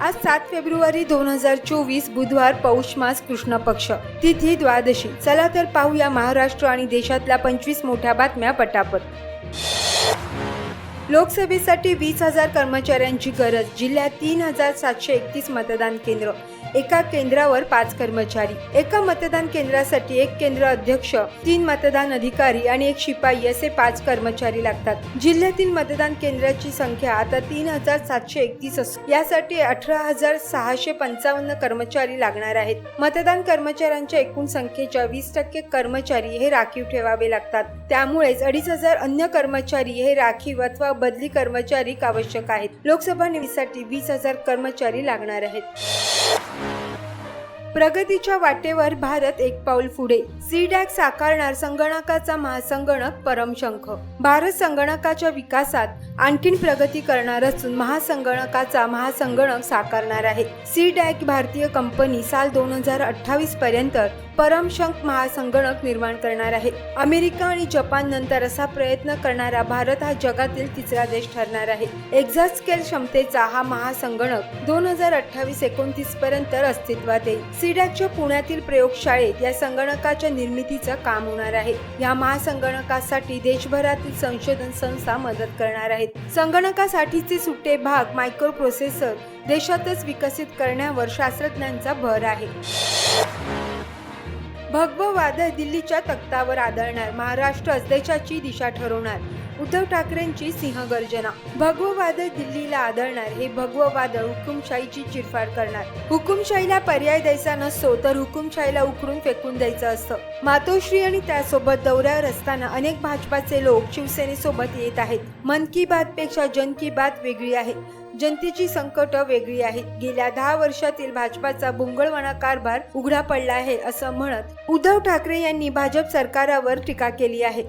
आज सात फेब्रुवारी दोन हजार चोवीस बुधवार पौष मास कृष्ण पक्ष. तिथी द्वादशी. चला तर पाहूया महाराष्ट्र आणि देशातल्या पंचवीस मोठ्या बातम्या पटापट. लोकसभेसाठी वीस हजार कर्मचाऱ्यांची गरज जिल्ह्यात तीन हजार सातशे एकतीस मतदान केंद्र एका केंद्रावर पाच कर्मचारी. एका मतदान केंद्रासाठी एक केंद्र अध्यक्ष तीन मतदान अधिकारी आणि एक शिपाई असे पाच कर्मचारी लागतात. जिल्ह्यातील मतदान केंद्राची संख्या आता तीन हजार सातशे एकतीस असून यासाठी अठरा हजार सहाशे पंचावन्न कर्मचारी लागणार आहेत. मतदान कर्मचाऱ्यांच्या एकूण संख्येच्या वीस टक्के कर्मचारी हे राखीव ठेवावे लागतात. त्यामुळेच अडीच हजार अन्य कर्मचारी हे राखीव अथवा बदली कर्मचारी आवश्यक आहेत. लोकसभा निवडीसाठी वीस हजार कर्मचारी लागणार आहेत. प्रगतीच्या वाटेवर भारत एक पाऊल पुढे. सीडॅक साकारणार संगणकाचा महासंगणक परमशंख. भारत संगणकाच्या विकासात आणखीन प्रगती करणार असून महासंगणकाचा महासंगणक साकारणार आहे. सीडॅक भारतीय कंपनी साल दोन हजार अठ्ठावीस पर्यंत परमशंख महासंगणक निर्माण करणार आहे. अमेरिका आणि जपान नंतर असा प्रयत्न करणारा भारत हा जगातील तिसरा देश ठरणार आहे. एक्झास्केल क्षमतेचा हा महासंगणक दोन हजार अठ्ठावीस एकोणतीस पर्यंत अस्तित्वात येईल. सीडॅकच्या पुण्यातील प्रयोगशाळेत या संगणकाच्या निर्मितीचं काम होणार आहे. या महासंगणकासाठी देशभरातील संशोधन संस्था मदत करणार आहेत. संगणकासाठीचे सुट्टे भाग मायक्रो प्रोसेसर देशातच विकसित करण्यावर शास्त्रज्ञांचा भर आहे. भगव वादळ दिल्लीच्या तख्तावर आदळणार महाराष्ट्र अध्यक्षाची दिशा ठरवणार उद्धव ठाकरेंची सिंहगर्जना. भगव वादळ दिल्लीला आदळणार हे भगव वादळ हुकुमशाहीची चिरफाड करणार. हुकुमशाहीला पर्याय द्यायचा नसतो तर हुकुमशाहीला उकरून फेकून द्यायचं असतं. मातोश्री आणि त्यासोबत दौऱ्यावर असताना अनेक भाजपाचे लोक शिवसेनेसोबत येत आहेत. मन की बात पेक्षा जन की बात वेगळी आहे. जनतेची संकट वेगळी आहेत गेल्या दहा वर्षातील भाजपाचा भोंगळवाणा कारभार उघडा पडला आहे असं म्हणत उद्धव ठाकरे यांनी भाजप सरकारावर टीका केली आहे.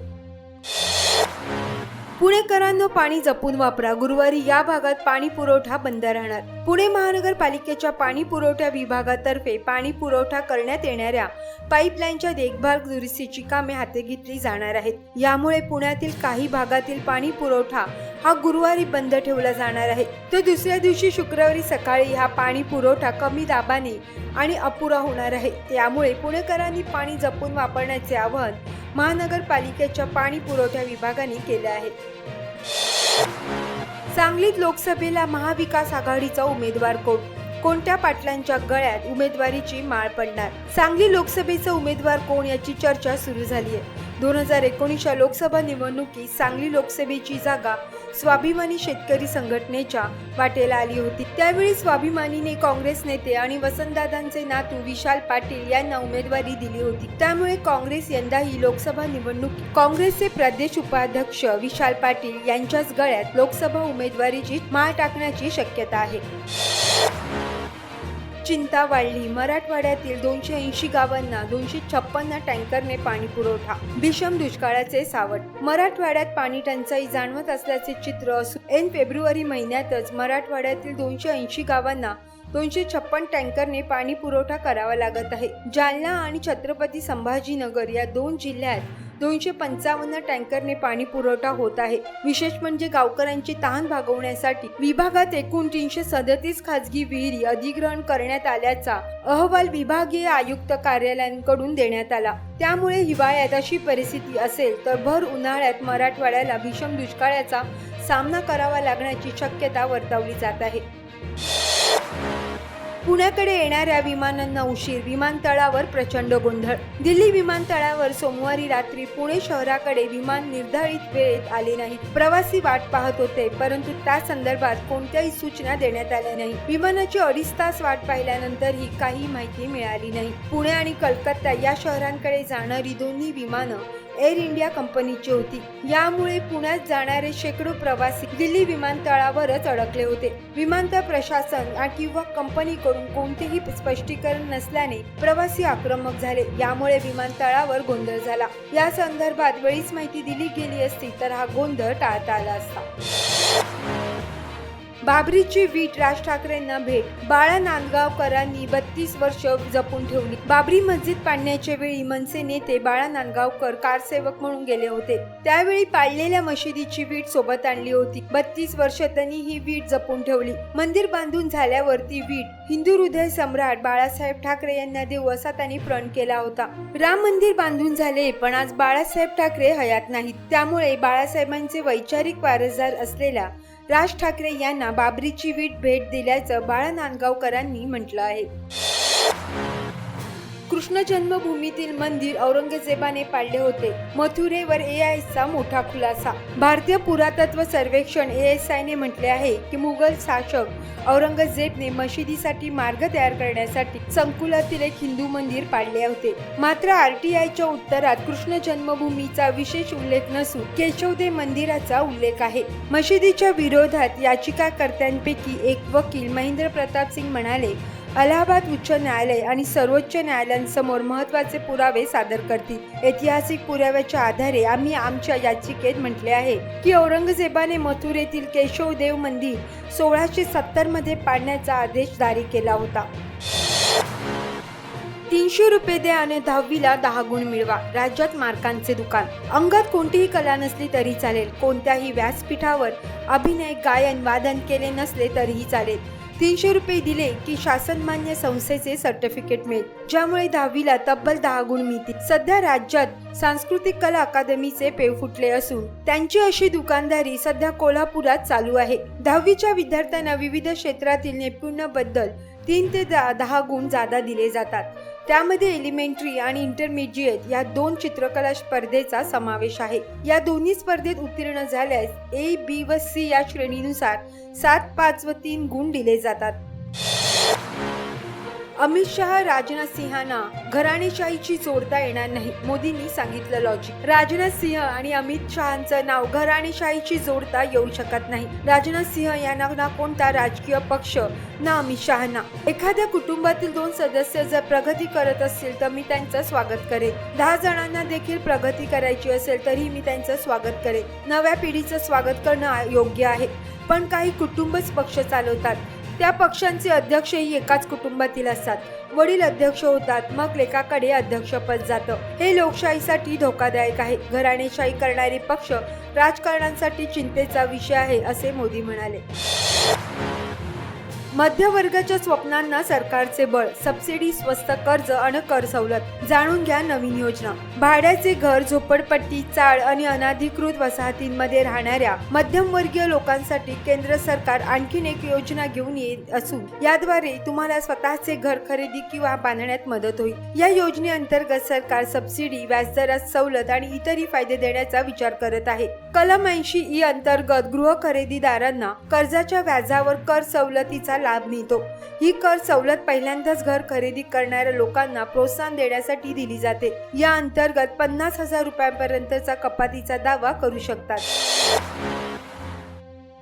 पुणेकरांनो पाणी जपून वापरा. गुरुवारी या भागात पाणी पुरवठा बंद राहणार. पुणे महानगरपालिकेच्या पाणी पुरवठा विभागातर्फे पाणी पुरवठा करण्यात येणाऱ्या पाईपलाईनच्या देखभाल दुरुस्तीची कामे हाती घेतली जाणार आहेत. यामुळे पुण्यातील काही भागातील पाणी पुरवठा हा गुरुवारी बंद ठेवला जाणार आहे. तर दुसऱ्या दिवशी शुक्रवारी सकाळी हा पाणी पुरवठा कमी दाबाने आणि अपुरा होणार आहे. त्यामुळे पुणेकरांनी पाणी जपून वापरण्याचे आवाहन महानगरपालिकेच्या पाणी पुरवठा विभागाने केले आहे. सांगलीत लोकसभेला महाविकास आघाडीचा उमेदवार कोण? कोणत्या पाटलांच्या गळ्यात उमेदवारीची माळ पडणार? सांगली लोकसभेचा उमेदवार कोण याची चर्चा सुरू झाली आहे दोन हजार एकोणीसच्या लोकसभा निवडणुकीत सांगली लोकसभेची जागा स्वाभिमानी शेतकरी संघटनेच्या वाटेला आली होती. त्यावेळी स्वाभिमानीने काँग्रेस नेते आणि वसंतदादांचे नातू विशाल पाटील यांना उमेदवारी दिली होती. त्यामुळे काँग्रेस यंदाही लोकसभा निवडणूक काँग्रेसचे प्रदेश उपाध्यक्ष विशाल पाटील यांच्याच गळ्यात लोकसभा उमेदवारीची माळ टाकण्याची शक्यता आहे. चिंता वाढली. मराठवाड्यातील दोनशे ऐंशी गावांना दोनशे छप्पन्न टँकरने पाणी पुरवठा. भीषण दुष्काळाचे सावट. मराठवाड्यात पाणी टंचाई जाणवत असल्याचे चित्र असून ऐन फेब्रुवारी महिन्यातच मराठवाड्यातील दोनशे ऐंशी गावांना दोनशे छप्पन टँकरने पाणी पुरवठा करावा लागत आहे. जालना आणि छत्रपती संभाजीनगर या दोन जिल्ह्यात दोनशे पंचावन्न टँकरने पाणी पुरवठा होत आहे. विशेष म्हणजे गावकऱ्यांची तहान भागवण्यासाठी विभागात एकूण तीनशे सदतीस खासगी विहिरी अधिग्रहण करण्यात आल्याचा अहवाल विभागीय आयुक्त कार्यालयांकडून देण्यात आला. त्यामुळे हिवाळ्यात अशी परिस्थिती असेल तर भर उन्हाळ्यात मराठवाड्याला भीषण दुष्काळाचा सामना करावा लागण्याची शक्यता वर्तवली जात आहे. पुण्याकडे येणाऱ्या विमानांना उशीर. विमानतळावर प्रचंड गोंधळ. दिल्ली विमानतळावर सोमवारी रात्री पुणे शहराकडे विमान निर्धारित वेळेत आले नाही प्रवासी वाट पाहत होते परंतु त्या संदर्भात कोणत्याही सूचना देण्यात आल्या नाही. विमानाची अडीच तास वाट पाहिल्यानंतरही काही माहिती मिळाली नाही. पुणे आणि कलकत्ता या शहरांकडे जाणारी दोन्ही विमानं एअर इंडिया कंपनीची होती. यामुळे पुण्यात जाणारे शेकडो प्रवासी दिल्ली विमानतळावरच अडकले होते. विमानतळ प्रशासन किंवा कंपनीकडून कोणतेही स्पष्टीकरण नसल्याने प्रवासी आक्रमक झाले. यामुळे विमानतळावर गोंधळ झाला. या संदर्भात वेळीच माहिती दिली गेली असती तर हा गोंधळ टाळता आला असता. बाबरीची वीट राज ठाकरेंना भेट. बाळा नांदगावकरांनी बत्तीस वर्ष जपून ठेवली. बाबरी मस्जिद पाडण्याच्या वेळी मनसे नेते बाळा नांदगावकर कारसेवक म्हणून गेले होते. त्यावेळी पाडलेल्या मशिदीची वीट सोबत आणली होती. बत्तीस वर्ष त्यांनी ही वीट जपून ठेवली. मंदिर बांधून झाल्यावर ती वीट हिंदू हृदय सम्राट बाळासाहेब ठाकरे यांना देऊ असा त्यांनी प्रण केला होता. राम मंदिर बांधून झाले पण आज बाळासाहेब ठाकरे हयात नाहीत. त्यामुळे बाळासाहेबांचे वैचारिक वारसदार असलेल्या राज ठाकरे यांना बाबरीची वीट भेट दिल्याचं बाळा नांदगावकरांनी म्हटलं आहे. कृष्ण जन्मभूमीतील मंदिर औरंगजेबाने पाडले होते. मथुरेवर एआयचा मोठा खुलासा. भारतीय पुरातत्व सर्वेक्षण एएसआयने म्हटले आहे की मुघल शासक औरंगजेबने मशिदीसाठी मार्ग तयार करण्यासाठी संकुलातील एक हिंदू मंदिर पाडले होते. मात्र आरटीआयच्या उत्तरात कृष्ण जन्मभूमीचा विशेष उल्लेख नसून केशवदेव मंदिराचा उल्लेख आहे. मशिदीच्या विरोधात याचिकाकर्त्यांपैकी एक वकील महेंद्र प्रताप सिंग म्हणाले अलाहाबाद उच्च न्यायालय आणि सर्वोच्च न्यायालयांसमोर महत्त्वाचे पुरावे सादर करतील. ऐतिहासिक पुराव्याच्या आधारे आम्ही आमच्या याचिकेत म्हटले आहे की औरंगजेबाने मथुरेतील केशवदेव मंदिर सोळाशे सत्तरमध्ये पाडण्याचा आदेश जारी केला होता. तीनशे रुपये द्या आणि दहावीला दहा गुण मिळवा राज्यात मार्कांचे दुकान. अंगात कोणतीही कला नसली तरी चालेल कोणत्याही व्यासपीठावर अभिनय गायन वादन केले नसले तरीही चालेल. तीनशे रुपये दिले की शासनमान्य संस्थेचे सर्टिफिकेट मिळेल. ज्यामुळे दहावीला तब्बल दहा गुण मिळतील. सध्या राज्यात सांस्कृतिक कला अकादमीचे पेव फुटले असून त्यांची अशी दुकानदारी सध्या कोल्हापुरात चालू आहे. दहावीच्या विद्यार्थ्यांना विविध क्षेत्रातील नैपुण्याबद्दल तीन ते दहा गुण जादा दिले जातात. त्यामध्ये एलिमेंटरी आणि इंटरमिजिएट या दोन चित्रकला स्पर्धेचा समावेश आहे. या दोन्ही स्पर्धेत उत्तीर्ण झाल्यास ए बी व सी या श्रेणीनुसार सात पाच व तीन गुण दिले जातात. अमित शहा राजनाथ सिंहांना घराणेशाहीची जोडता येणार नाही मोदींनी सांगितलं लॉजिक राजनाथ सिंह आणि अमित शहांचं नाव घराणेशाहीची जोडता येऊ शकत नाही. राजनाथ सिंह यांना ना कोणता राजकीय पक्ष ना अमित शहांना. एखाद्या कुटुंबातील दोन सदस्य जर प्रगती करत असतील तर मी त्यांचं स्वागत करेन. दहा जणांना देखील प्रगती करायची असेल तरी मी त्यांचं स्वागत करेन. नव्या पिढीचं स्वागत करणं योग्य आहे. पण काही कुटुंबच पक्ष चालवतात. त्या पक्षांचे अध्यक्षही एकाच कुटुंबातील असतात. वडील अध्यक्ष होतात मग लेखाकडे अध्यक्षपद जातं. हे लोकशाहीसाठी धोकादायक आहे. घराणेशाही करणारे पक्ष राजकारणांसाठी चिंतेचा विषय आहे असे मोदी म्हणाले. मध्यवर्गाच्या स्वप्नांना सरकारचे बळ सबसिडी स्वस्त कर्ज आणि कर सवलत. जाणून घ्या नवीन योजना. भाड्याचे घर झोपडपट्टी चाळ आणि अनाधिकृत वसाहतींमध्ये राहणाऱ्या मध्यमवर्गीय लोकांसाठी केंद्र सरकार आणखीन एक योजना घेऊन येत असून याद्वारे तुम्हाला स्वतःचे घर खरेदी किंवा बांधण्यात मदत होईल. या योजनेअंतर्गत सरकार सबसिडी व्याजदरात सवलत आणि इतरही फायदे देण्याचा विचार करत आहे. कलम ऐंशी ई अंतर्गत गृह खरेदीदारांना कर्जाच्या व्याजावर कर सवलतीचा लाभ मिळतो. ही कर सवलत पहिल्यांदाच घर खरेदी करणाऱ्या लोकांना प्रोत्साहन देण्यासाठी दिली जाते. या अंतर्गत पन्नास हजार रुपयांपर्यंतचा कपातीचा दावा करू शकतात.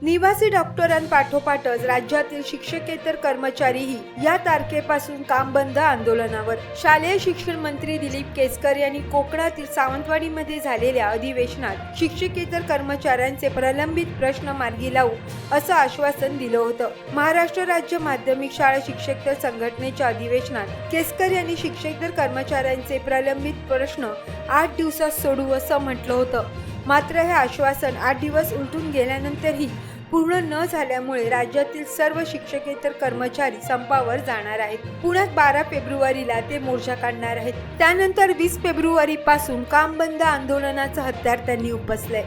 निवासी डॉक्टरांपाठोपाठच राज्यातील शिक्षकेतर कर्मचारीही या तारखेपासून काम बंद आंदोलनावर. शालेय शिक्षण मंत्री दिलीप केसकर यांनी कोकणातील सावंतवाडीमध्ये झालेल्या अधिवेशनात शिक्षकेतर कर्मचाऱ्यांचे प्रलंबित प्रश्न मार्गी लावू असं आश्वासन दिलं होतं. महाराष्ट्र राज्य माध्यमिक शाळा शिक्षकतर संघटनेच्या अधिवेशनात केसकर यांनी शिक्षकेतर कर्मचाऱ्यांचे प्रलंबित प्रश्न आठ दिवसात सोडू असं म्हटलं होतं. मात्र हे आश्वासन आठ दिवस उलटून गेल्यानंतरही पूर्ण न झाल्यामुळे राज्यातील सर्व शिक्षकेतर कर्मचारी संपावर जाणार आहेत. पुण्यात बारा फेब्रुवारीला ते मोर्चा काढणार आहेत. त्यानंतर वीस फेब्रुवारी पासून काम बंद आंदोलनाचं हत्यार त्यांनी उपसलंय.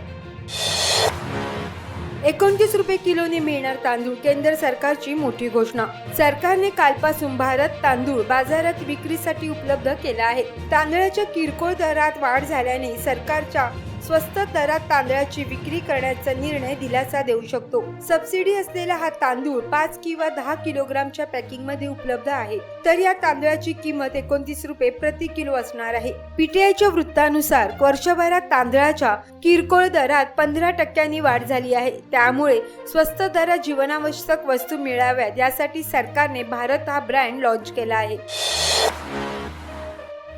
एकोणतीस रुपये किलोने मिळणार तांदूळ केंद्र सरकारची मोठी घोषणा. सरकारने कालपासून भारत तांदूळ बाजारात विक्रीसाठी उपलब्ध केला आहे. तांदळाच्या किरकोळ दरात वाढ झाल्याने सरकारच्या स्वस्त दरात तांदळाची विक्री करण्याचा निर्णय दिलासा देऊ शकतो. सबसिडी असलेला हा तांदूळ पाच किंवा दहा किलोग्रामच्या पॅकिंगमध्ये उपलब्ध आहे. तर या तांदळाची किंमत एकोणतीस रुपये प्रति किलो असणार आहे. पीटीआयच्या वृत्तानुसार वर्षभरात तांदळाच्या किरकोळ दरात पंधरा टक्क्यांनी वाढ झाली आहे. त्यामुळे स्वस्त दरात जीवनावश्यक वस्तू मिळाव्यात यासाठी सरकारने भारत हा ब्रँड लॉन्च केला आहे.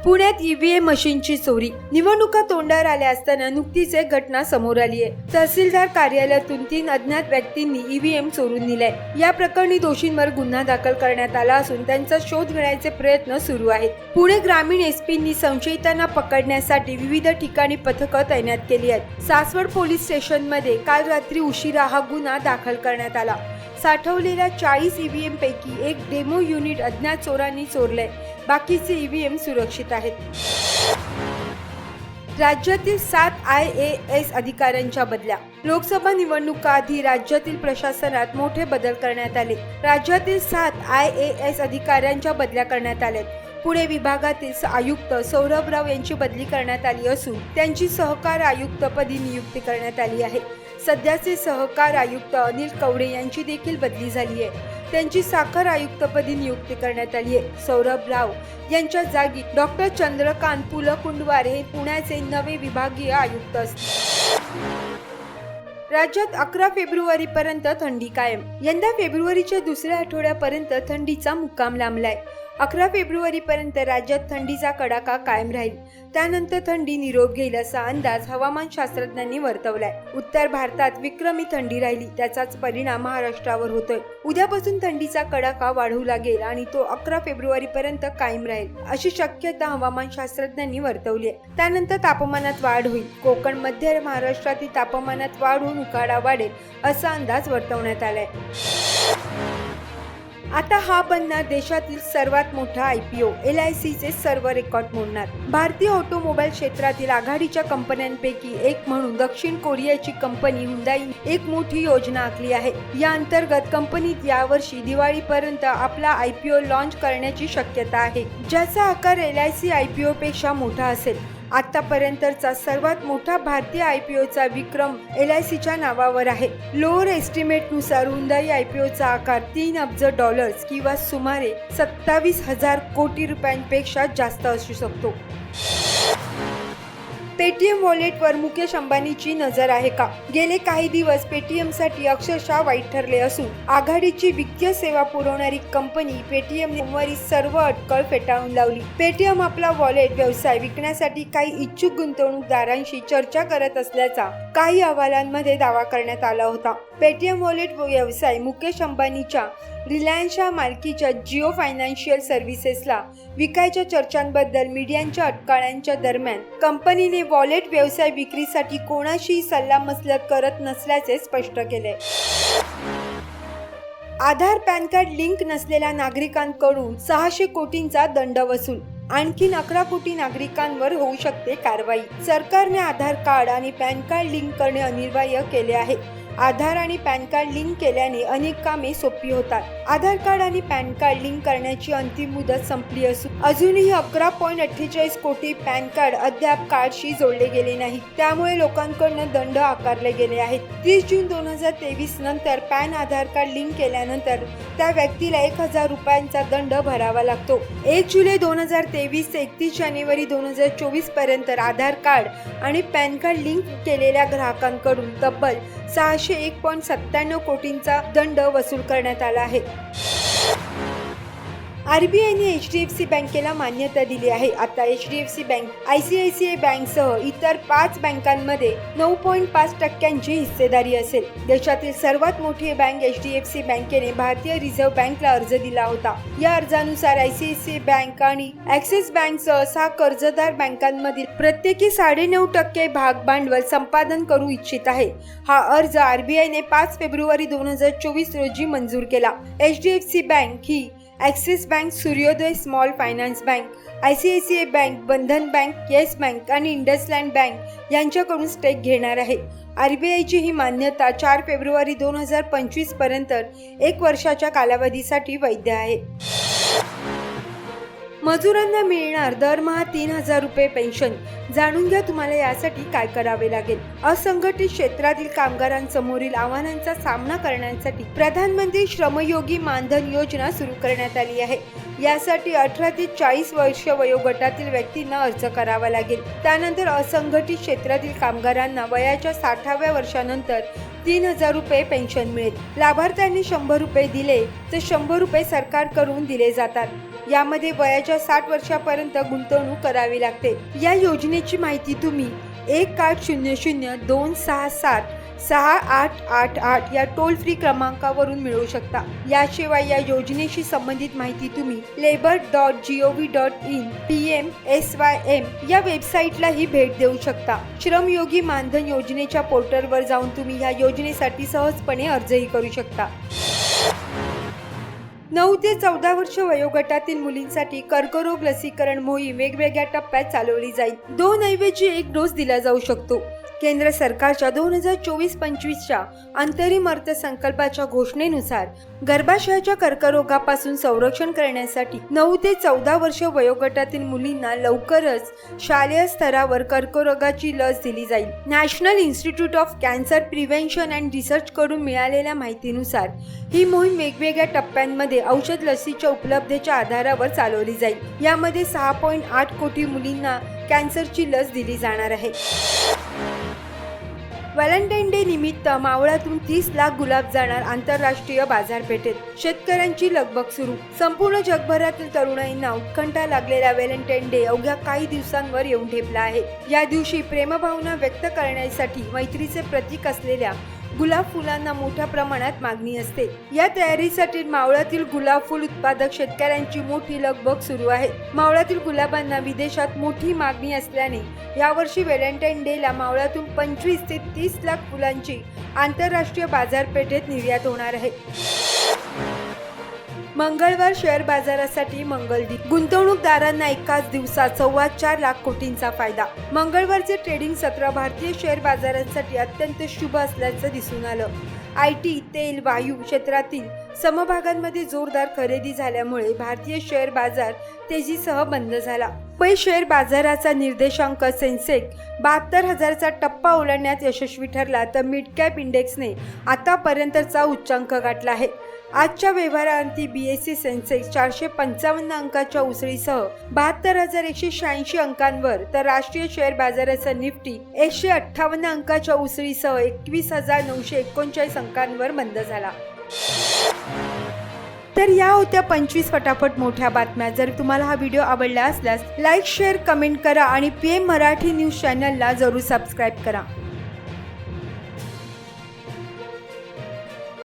पुण्यात ईव्हीएम मशीनची चोरी. निवडणुका तोंडावर आल्या असताना नुकतीच एक घटना समोर आली आहे. तहसीलदार कार्यालयातून तीन अज्ञात व्यक्तींनी ईव्हीएम चोरून दिलाय या प्रकरणी दोषींवर गुन्हा दाखल करण्यात आला असून त्यांचा शोध घेण्याचे प्रयत्न सुरू आहेत. पुणे ग्रामीण एसपींनी संशयितांना पकडण्यासाठी विविध ठिकाणी पथकं तैनात केली आहेत. सासवड पोलीस स्टेशनमध्ये काल रात्री उशिरा हा गुन्हा दाखल करण्यात आला. साठवलेल्या चाळीस ईव्हीएम पैकी एक डेमो युनिट अज्ञात चोरांनी चोरलंय. बाकीचे ईव्हीएम सुरक्षित आहेत. राज्यातील सात आय ए एस अधिकाऱ्यांच्या बदल्या. लोकसभा निवडणुका आधी राज्यातील प्रशासनात मोठे बदल करण्यात आले. राज्यातील सात आय ए एस अधिकाऱ्यांच्या बदल्या करण्यात आल्या पुणे विभागातील आयुक्त सौरभ राव यांची बदली करण्यात आली असून त्यांची सहकार आयुक्तपदी नियुक्ती करण्यात आली आहे. सध्याचे सहकार आयुक्त अनिल कवडे यांची देखील बदली झाली आहे त्यांची साखर आयुक्तपदी नियुक्ती करण्यात आली आहे सौरभ राव यांच्या जागी डॉक्टर चंद्रकांत पुलकुंडवार हे पुण्याचे नवे विभागीय आयुक्त राज्यात अकरा फेब्रुवारी पर्यंत थंडी कायम. यंदा फेब्रुवारीच्या दुसऱ्या आठवड्यापर्यंत थंडीचा मुक्काम लांबलाय. अकरा फेब्रुवारी पर्यंत राज्यात थंडीचा कडाका कायम राहील. त्यानंतर थंडी निरोप घेईल असा अंदाज हवामान शास्त्रज्ञांनी वर्तवलाय. उत्तर भारतात विक्रमी थंडी राहिली. त्याचाच परिणाम महाराष्ट्रावर होतोय. उद्यापासून थंडीचा कडाका वाढू लागेल आणि तो अकरा फेब्रुवारी पर्यंत कायम राहील अशी शक्यता हवामान शास्त्रज्ञांनी वर्तवली आहे. त्यानंतर तापमानात वाढ होईल. कोकण मध्य महाराष्ट्रातील तापमानात वाढ होऊन उकाडा वाढेल असा अंदाज वर्तवण्यात आलाय. आता हा बनणार देशातील सर्वात मोठा I P O L I सीचे सर्व रेकॉर्ड मोडणार. भारतीय ऑटोमोबाईल क्षेत्रातील आघाडीच्या कंपन्यांपैकी एक म्हणून दक्षिण कोरियाची कंपनी हुंदाई एक मोठी योजना आखली आहे. या अंतर्गत कंपनीत यावर्षी दिवाळीपर्यंत आपला आय पी ओ लॉन्च करण्याची शक्यता आहे. ज्याचा आकार L I C I P पेक्षा मोठा असेल. आतापर्यंतचा सर्वात मोठा भारतीय आय पी ओचा विक्रम एल आय सीच्या नावावर आहे. लोअर एस्टिमेटनुसार हुंदाई आय पी ओचा आकार तीन अब्ज डॉलर्स किंवा सुमारे सत्तावीस हजार कोटी रुपयांपेक्षा जास्त असू शकतो. पेटीएम वॉलेटवर मुकेश अंबानीची नजर आहे का? गेले काही दिवस पेटीएमसाठी अक्षरशः वाईट ठरले असून आघाडीची वित्तीय सेवा पुरवणारी कंपनी पेटीएम सोमवारी सर्व अटकळ फेटाळून लावली. पेटीएम आपला वॉलेट व्यवसाय विकण्यासाठी काही इच्छुक गुंतवणूकदारांशी चर्चा करत असल्याचा काही अहवालांमध्ये दावा करण्यात आला होता. पेटीएम वॉलेट व्यवसाय मुकेश अंबानीच्या रिलायन्सच्या मालकीच्या जिओ फायनान्शियल सर्व्हिसेसला विकायच्या चर्चांबद्दल मीडियांच्या अटकाळ्यांच्या दरम्यान. कंपनीने वॉलेट व्यवसाय विक्रीसाठी कोणाशीही सल्लामसलत करत नसल्याचे स्पष्ट केले. आधार पॅन कार्ड लिंक नसलेल्या नागरिकांकडून सहाशे कोटींचा दंड वसूल. आणखीन अकरा कोटी नागरिकांवर होऊ शकते कारवाई. सरकारने आधार कार्ड आणि पॅन कार्ड लिंक करणे अनिवार्य केले आहे. आधार आणि पॅन कार्ड लिंक केल्याने अनेक कामे सोपी होतात. आधार कार्ड आणि पॅन कार्ड लिंक करण्याची अंतिम मुदत संपली असून अजूनही अकरा पॉईंट अठ्ठेचाळीस कोटी पॅन कार्ड अद्याप कार्डशी जोडले गेले नाही त्यामुळे लोकांकडून दंड आकारले गेले आहेत. तीस जून दोन हजार तेवीस नंतर पॅन आधार कार्ड लिंक केल्यानंतर त्या व्यक्तीला एक हजार रुपयांचा दंड भरावा लागतो. एक जुलै दोन हजार तेवीस ते एकतीस जानेवारी दोन हजार चोवीसपर्यंत आधार कार्ड आणि पॅन कार्ड लिंक केलेल्या ग्राहकांकडून तब्बल सहाशे एक पॉईंट सत्त्याण्णव कोटींचा दंड वसूल करण्यात आला आहे. आरबीआयने एच डी एफ सी बँकेला मान्यता दिली आहे. आता H D F C bank I C I C I बँकसह इतर पाच बँकांमध्ये नऊ पॉईंट पाच टक्क्यांची हिस्सेदारी असेल. देशातील सर्वात मोठी bank H D F C बँकेने भारतीय रिझर्व्ह बँकला अर्ज दिला होता. या अर्जानुसार I C I C I bank आणि ॲक्सिस बँकसह सहा कर्जदार बँकांमधील प्रत्येकी साडेनऊ टक्के भाग भांडवल संपादन करू इच्छित आहे. हा अर्ज आरबीआयने पाच फेब्रुवारी दोन हजार चोवीस रोजी मंजूर केला. H D F C bank he Axis bank Suryoday small finance bank I C I C I bank Bandhan bank Yes bank आणि इंडसलँड बँक यांच्याकडून स्टेक घेणार आहे. आर बी आयची ही मान्यता चार फेब्रुवारी दोन हजार पंचवीसपर्यंत एक वर्षाच्या कालावधीसाठी वैध आहे. मजुरांना मिळणार दरमहा तीन हजार रुपये पेन्शन. जाणून घ्या तुम्हाला यासाठी काय करावे लागेल. असंघटित क्षेत्रातील कामगारांसमोरील आव्हानांचा सामना करण्यासाठी प्रधानमंत्री श्रमयोगी मानधन योजना सुरू करण्यात आली आहे. यासाठी अठरा ते चाळीस वर्ष वयोगटातील व्यक्तींना अर्ज करावा लागेल. त्यानंतर असंघटित क्षेत्रातील कामगारांना वयाच्या साठाव्या वर्षानंतर तीन हजार रुपये पेन्शन मिळेल. लाभार्थ्यांनी शंभर रुपये दिले तर शंभर रुपये सरकारकडून दिले जातात. यामध्ये वयाच्या साठ वर्षापर्यंत गुंतवणूक करावी लागते. या योजनेची माहिती तुम्ही एक आठ शून्य शून्य दोन सहा सात सहा आठ आठ आठ या टोल फ्री क्रमांकावरून मिळवू शकता. याशिवाय या योजनेशी संबंधित माहिती तुम्ही labour dot G O V dot in P M S Y M या वेबसाईटलाही भेट देऊ शकता. श्रमयोगी मानधन योजनेच्या पोर्टलवर जाऊन तुम्ही या योजनेसाठी सहजपणे अर्जही करू शकता. नऊ ते चौदा वर्ष वयोगटातील मुलींसाठी कर्करोग लसीकरण मोहीम वेगवेगळ्या टप्प्यात चालवली जाईल. दोन ऐवजी एक डोस दिला जाऊ शकतो. केंद्र सरकारच्या दोन हजार चोवीस पंचवीसच्या अंतरिम अर्थसंकल्पाच्या घोषणेनुसार गर्भाशयाच्या कर्करोगापासून संरक्षण करण्यासाठी नऊ ते चौदा वर्ष वयोगटातील मुलींना लवकरच शालेय स्तरावर कर्करोगाची लस दिली जाईल. National Institute of Cancer Prevention and Research कडून मिळालेल्या माहितीनुसार ही मोहीम वेगवेगळ्या टप्प्यांमध्ये औषध लसीच्या उपलब्धतेच्या आधारावर चालवली जाईल. यामध्ये सहा पॉईंट आठ कोटी मुलींना कॅन्सरची लस दिली जाणार आहे. व्हॅलेंटाईन डे निमित्त मावळातून तीस लाख गुलाब जाणार आंतरराष्ट्रीय बाजारपेठेत. शेतकऱ्यांची लगबग सुरू. संपूर्ण जगभरातील तरुणाईंना उत्कंठा लागलेला व्हॅलेंटाईन डे अवघ्या काही दिवसांवर येऊन ठेपला आहे. या दिवशी प्रेमभावना व्यक्त करण्यासाठी मैत्रीचे प्रतीक असलेल्या गुलाब फुलांना मोठ्या प्रमाणात मागणी असते. या तयारीसाठी मावळातील गुलाब फुल उत्पादक शेतकऱ्यांची मोठी लगबग सुरू आहे. मावळातील गुलाबांना विदेशात मोठी मागणी असल्याने यावर्षी व्हॅलेंटाईन डेला मावळातून पंचवीस ते तीस लाख फुलांची आंतरराष्ट्रीय बाजारपेठेत निर्यात होणार आहे. मंगळवार शेअर बाजारासाठी मंगल दिन. गुंतवणूकदारांना एकाच दिवसात सव्वा चार लाख कोटींचा फायदा. मंगळवारचे ट्रेडिंग सत्र भारतीय शेअर बाजारांसाठी अत्यंत शुभ असल्याचं दिसून आलं. आय टी तेल वायू क्षेत्रातील समभागांमध्ये जोरदार खरेदी झाल्यामुळे भारतीय शेअर बाजार तेजीसह बंद झाला. पै शेअर बाजाराचा निर्देशांक सेन्सेक बहात्तर हजारचा टप्पा ओलांडण्यात यशस्वी ठरला तर मिड कॅप इंडेक्सने आतापर्यंतचा उच्चांक गाठला आहे. आजच्या व्यवहारांती बी एस सी सेन्सेक्स चारशे पंचावन्न अंकाच्या उसळीसह बहात्तर हजार एकशे शहाऐंशी अंकांवर तर राष्ट्रीय शेअर बाजाराचा निफ्टी एकशे अठ्ठावन्न अंकाच्या उसळीसह एकवीस हजार नऊशे एकोणचाळीस अंकांवर बंद झाला. तर या होत्या पंचवीस फटाफट मोठ्या बातम्या. जर तुम्हाला हा व्हिडिओ आवडला असल्यास लाईक शेअर कमेंट करा आणि पी एम मराठी न्यूज चॅनलला जरूर सबस्क्राईब करा.